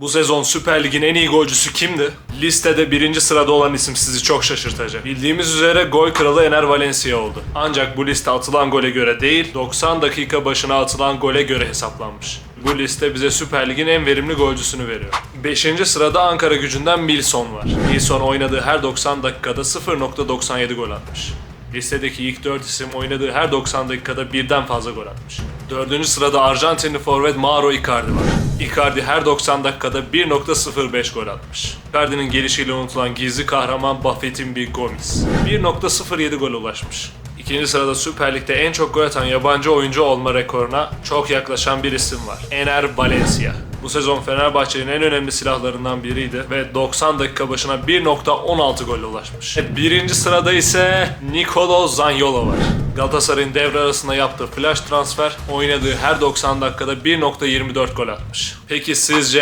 Bu sezon Süper Lig'in en iyi golcüsü kimdi? Listede birinci sırada olan isim sizi çok şaşırtacak. Bildiğimiz üzere gol kralı Ener Valencia oldu. Ancak bu liste atılan gole göre değil, 90 dakika başına atılan gole göre hesaplanmış. Bu liste bize Süper Lig'in en verimli golcüsünü veriyor. 5. sırada Ankara gücünden Milson var. Milson oynadığı her 90 dakikada 0.97 gol atmış. Listedeki ilk 4 isim oynadığı her 90 dakikada birden fazla gol atmış. 4. sırada Arjantinli forvet Mauro Icardi var. Icardi her 90 dakikada 1.05 gol atmış. Icardi'nin gelişiyle unutulan gizli kahraman Buffett'in bir Gomis. 1.07 gol ulaşmış. İkinci sırada Süper Lig'de en çok gol atan yabancı oyuncu olma rekoruna çok yaklaşan bir isim var. Ener Valencia. Bu sezon Fenerbahçe'nin en önemli silahlarından biriydi ve 90 dakika başına 1.16 golle ulaşmış. Birinci sırada ise Nicolo Zaniolo var. Galatasaray'ın devre arasında yaptığı flash transfer oynadığı her 90 dakikada 1.24 gol atmış. Peki sizce